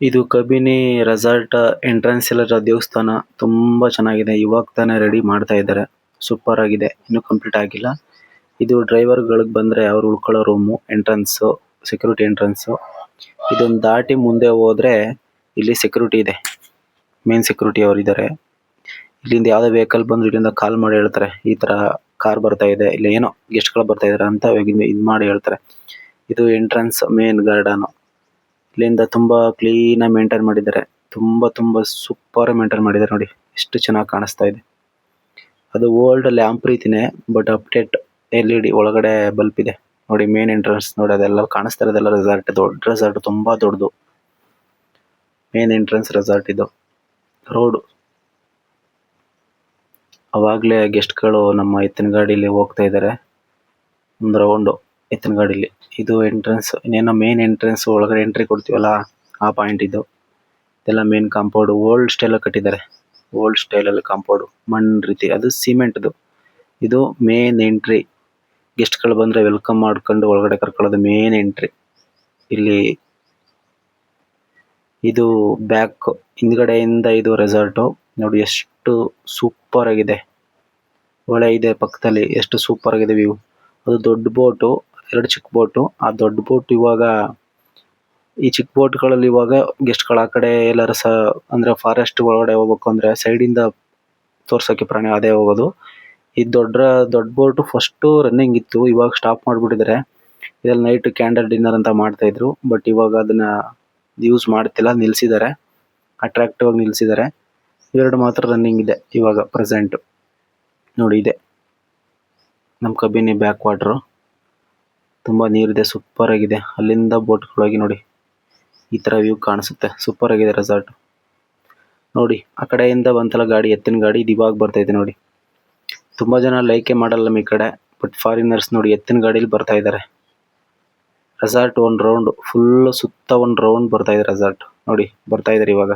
ಇದು Kabini resort entrance ಇರೋ ದೇವಸ್ಥಾನ. ತುಂಬಾ ಚೆನ್ನಾಗಿದೆ. ಇವಾಗ ತಾನೇ ರೆಡಿ ಮಾಡ್ತಾ ಇದ್ದಾರೆ. ಸೂಪರ್ ಆಗಿದೆ. ಇನ್ನು ಕಂಪ್ಲೀಟ್ ಆಗಿಲ್ಲ. ಇದು ಡ್ರೈವರ್ ಗಳಿಗೆ ಬಂದ್ರೆ ಅವರು ಉಳ್ಕೊಳ್ಳೋ ರೂಮ್ ಎಂಟ್ರನ್ಸ್ ಸೆಕ್ಯೂರಿಟಿ ಎಂಟ್ರೆನ್ಸ್ ಇದೊಂದು ದಾಟಿ ಮುಂದೆ ಹೋದ್ರೆ ಇಲ್ಲಿ ಸೆಕ್ಯೂರಿಟಿ ಇದೆ. ಮೇನ್ ಸೆಕ್ಯೂರಿಟಿ ಅವರು ಇದ್ದಾರೆ. ಇಲ್ಲಿಂದ ಯಾವ್ದೋ ವೆಹಿಕಲ್ ಬಂದ್ರು ಇಲ್ಲಿಂದ ಕಾಲ್ ಮಾಡಿ ಹೇಳ್ತಾರೆ. ಈ ತರ ಕಾರ್ ಬರ್ತಾ ಇದೆ. ಇಲ್ಲ ಏನೋ ಗೆಸ್ಟ್ಗಳು ಬರ್ತಾ ಇದಾರೆ ಅಂತ ಇದ್ ಮಾಡಿ ಹೇಳ್ತಾರೆ. ಇದು ಎಂಟ್ರೆನ್ಸ್ ಮೇನ್ ಗಾರ್ಡನ್ ಇಲ್ಲಿಂದ ತುಂಬಾ ಕ್ಲೀನ್ ಆಗಿ ಮೇಂಟೈನ್ ಮಾಡಿದ್ದಾರೆ. ತುಂಬಾ ತುಂಬಾ ಸೂಪರ್ ಆಗಿ ಮೇಂಟೈನ್ ಮಾಡಿದ್ದಾರೆ ನೋಡಿ. ಎಷ್ಟು ಚೆನ್ನಾಗಿ ಕಾಣಿಸ್ತಾ ಇದೆ. ಅದು ಓಲ್ಡ್ ಲ್ಯಾಂಪ್ ರೀತಿನೇ ಬಟ್ ಅಪ್ಡೇಟ್ ಎಲ್.ಇ.ಡಿ ಒಳಗಡೆ ಬಲ್ಬ್ ಇದೆ. ನೋಡಿ ಮೇನ್ ಎಂಟ್ರೆನ್ಸ್ ನೋಡಿ, ಅದೆಲ್ಲ ಕಾಣಿಸ್ತಾ ಇರೋದೆಲ್ಲ ರೆಸಾರ್ಟ್ ದೊಡ್ಡ ರೆಸಾರ್ಟ್ ತುಂಬಾ ದೊಡ್ಡದು. ಮೇನ್ ಎಂಟ್ರೆನ್ಸ್ ರೆಸಾರ್ಟ್ ಇದು. ರೋಡ್ ಅವಾಗಲೇ ಗೆಸ್ಟ್ಗಳು ನಮ್ಮ ಎತ್ತಿನ ಗಾಡಿಲಿ ಹೋಗ್ತಾ ಇದ್ದಾರೆ. ಒಂದು ರೌಂಡ್ ಎತ್ತಿನ ಗಾಡಿಲಿ ಇದು ಎಂಟ್ರೆನ್ಸ್ ಇನ್ನೇನೋ ಮೇನ್ ಎಂಟ್ರೆನ್ಸ್ ಒಳಗಡೆ ಎಂಟ್ರಿ ಕೊಡ್ತೀವಲ್ಲ, ಆ ಪಾಯಿಂಟ್ ಇದು. ಇದೆಲ್ಲ ಮೇನ್ ಕಾಂಪೌಂಡ್ ಓಲ್ಡ್ ಸ್ಟೈಲ್ ಕಟ್ಟಿದ್ದಾರೆ. ಓಲ್ಡ್ ಸ್ಟೈಲ್ ಅಲ್ಲಿ ಕಾಂಪೌಂಡ್ ಮಣ್ಣ್ ರೀತಿ. ಅದು ಸಿಮೆಂಟ್ ದು. ಇದು ಮೇನ್ ಎಂಟ್ರಿ ಗೆಸ್ಟ್ಗಳು ಬಂದ್ರೆ ವೆಲ್ಕಮ್ ಮಾಡ್ಕೊಂಡು ಒಳಗಡೆ ಕರ್ಕೊಳ್ಳೋದು ಮೇನ್ ಎಂಟ್ರಿ ಇಲ್ಲಿ ಇದು ಬ್ಯಾಕ್ ಹಿಂದ್ಗಡೆಯಿಂದ ಇದು ರೆಸಾರ್ಟ್ ನೋಡಿ ಎಷ್ಟು ಸೂಪರ್ ಆಗಿದೆ. ಹೊಳೆ ಇದೆ, ಪಕ್ಕದಲ್ಲಿ ಎಷ್ಟು ಸೂಪರ್ ಆಗಿದೆ ವ್ಯೂ ಅದು ದೊಡ್ಡ ಬೋಟ್ ಎರಡು ಚಿಕ್ಕ ಬೋಟ್, ಆ ದೊಡ್ಡ ಬೋಟ್ ಇವಾಗ ಈ ಚಿಕ್ಕ ಬೋಟ್ಗಳಲ್ಲಿ ಇವಾಗ ಗೆಸ್ಟ್ಗಳು ಆ ಕಡೆ ಎಲ್ಲಾರು ಸಹ ಅಂದ್ರೆ ಫಾರೆಸ್ಟ್ ಒಳಗಡೆ ಹೋಗ್ಬೇಕು ಅಂದ್ರೆ ಸೈಡ್ ಇಂದ ತೋರ್ಸಕ್ಕೆ ಪ್ರಾಣಿ ಅದೇ ಹೋಗೋದು. ಈ ದೊಡ್ಡ ದೊಡ್ಡ ಬೋಟ್ ಫಸ್ಟ್ ರನ್ನಿಂಗ್ ಇತ್ತು, ಇವಾಗ ಸ್ಟಾಪ್ ಮಾಡ್ಬಿಟ್ಟಿದ್ದಾರೆ ಇದರಲ್ಲಿ ನೈಟ್ ಕ್ಯಾಂಡಲ್ ಡಿನ್ನರ್ ಅಂತ ಮಾಡ್ತಾ ಇದ್ರು ಬಟ್ ಇವಾಗ ಅದನ್ನ ಯೂಸ್ ಮಾಡ್ತಿಲ್ಲ ನಿಲ್ಸಿದ್ದಾರೆ ಅಟ್ರಾಕ್ಟಿವ್ ಆಗಿ ನಿಲ್ಸಿದ್ದಾರೆ ಎರಡು ಮಾತ್ರ ರನ್ನಿಂಗ್ ಇದೆ ಇವಾಗ ಪ್ರೆಸೆಂಟ್ ನೋಡಿ ಇದೆ. ನಮ್ಮ ಕಬಿನಿ ಬ್ಯಾಕ್ ವಾಟರ್ ತುಂಬಾ ನೀರಿದೆ ಸೂಪರ್ ಆಗಿದೆ. ಅಲ್ಲಿಂದ ಬೋಟ್ಗಳು ಹೋಗಿ ನೋಡಿ. ಈ ತರ ವ್ಯೂ ಕಾಣಿಸುತ್ತೆ. ಸೂಪರ್ ಆಗಿದೆ ರೆಸಾರ್ಟ್ ನೋಡಿ, ಆ ಕಡೆಯಿಂದ ಬಂತಲ್ಲ ಗಾಡಿ, ಎತ್ತಿನ ಗಾಡಿ ಇದು ಇವಾಗ ಬರ್ತಾ ಇದೆ ನೋಡಿ. ತುಂಬಾ ಜನ ಲೈಕೆ ಮಾಡಲ್ಲ ಈ ಕಡೆ ಬಟ್ ಫಾರಿನರ್ಸ್ ನೋಡಿ, ಎತ್ತಿನ ಗಾಡಿಲಿ ಬರ್ತಾ ಇದ್ದಾರೆ ರೆಸಾರ್ಟ್ ಒಂದ್ ರೌಂಡ್ ಫುಲ್ ಸುತ್ತ ಒಂದು ರೌಂಡ್ ಬರ್ತಾ ಇದೆ ರೆಸಾರ್ಟ್ ನೋಡಿ, ಬರ್ತಾ ಇದ್ದಾರೆ ಇವಾಗ.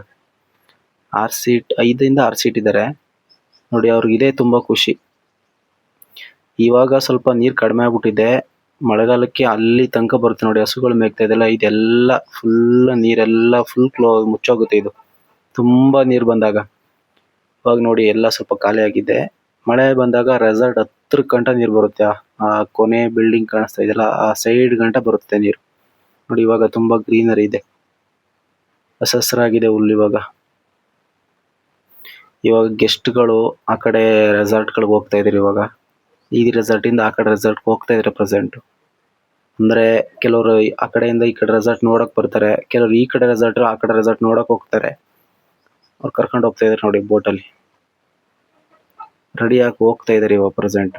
ಆರ್ ಸೀಟ್ ಐದರಿಂದ ಆರ್ ಸೀಟ್ ಇದ್ದಾರೆ ನೋಡಿ, ಅವ್ರಿಗೆ ಇದೇ ತುಂಬಾ ಖುಷಿ. ಇವಾಗ ಸ್ವಲ್ಪ ನೀರು ಕಡಿಮೆ ಆಗ್ಬಿಟ್ಟಿದೆ. ಮಳೆಗಾಲಕ್ಕೆ ಅಲ್ಲಿ ತನಕ ಬರುತ್ತೆ ನೋಡಿ, ಹಸುಗಳು ಮೇಯ್ತಾ ಇದೆಲ್ಲ ಇದೆಲ್ಲ ಫುಲ್ ನೀರೆಲ್ಲ ಫುಲ್ ಕ್ಲೋ ಮುಚ್ಚೋಗುತ್ತೆ ಇದು. ತುಂಬಾ ನೀರು ಬಂದಾಗ. ಇವಾಗ ನೋಡಿ, ಎಲ್ಲ ಸ್ವಲ್ಪ ಖಾಲಿ ಆಗಿದೆ. ಮಳೆ ಬಂದಾಗ ರೆಸಾರ್ಟ್ ಹತ್ರ ಗಂಟ ನೀರು ಬರುತ್ತೆ. ಆ ಕೊನೆ ಬಿಲ್ಡಿಂಗ್ ಕಾಣಿಸ್ತಾ ಇದೆಯಲ್ಲ, ಆ ಸೈಡ್ ಗಂಟ ಬರುತ್ತೆ ನೀರು. ನೋಡಿ, ಇವಾಗ ತುಂಬಾ ಗ್ರೀನರಿ ಇದೆ. ಹಸಸರಾಗಿದೆ ಹಸ್ರಾಗಿದೆ ಹುಲ್ಲು ಇವಾಗ. ಇವಾಗ ಗೆಸ್ಟ್ಗಳು ಆ ಕಡೆ ರೆಸಾರ್ಟ್ ಗಳಿಗೆ ಹೋಗ್ತಾ ಇದಾರೆ ಇವಾಗ. ಈ ರೆಸಾರ್ಟ್ ಇಂದ ಆ ಕಡೆ ರೆಸಾರ್ಟ್ಗೆ ಹೋಗ್ತಾ ಇದಾರೆ ಪ್ರೆಸೆಂಟ್ ಅಂದ್ರೆ ಕೆಲವರು ಆ ಕಡೆಯಿಂದ ಈ ಕಡೆ ರೆಸಾರ್ಟ್ ನೋಡಕ್ ಬರ್ತಾರೆ, ಕೆಲವರು ಈ ಕಡೆ ರೆಸಾರ್ಟ್ ಆ ಕಡೆ ರೆಸಾರ್ಟ್ ನೋಡಕ್ ಹೋಗ್ತಾರೆ. ಅವ್ರು ಕರ್ಕೊಂಡು ಹೋಗ್ತಾ ಇದಾರೆ ನೋಡಿ ಬೋಟ್ ಅಲ್ಲಿ. ರೆಡಿ ಆಗಿ ಹೋಗ್ತಾ ಇದಾರೆ ಇವಾಗ ಪ್ರೆಸೆಂಟ್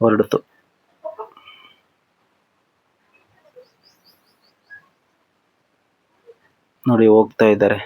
ಹೊರಡ್ತು ನೋಡಿ ಹೋಗ್ತಾ ಇದ್ದಾರೆ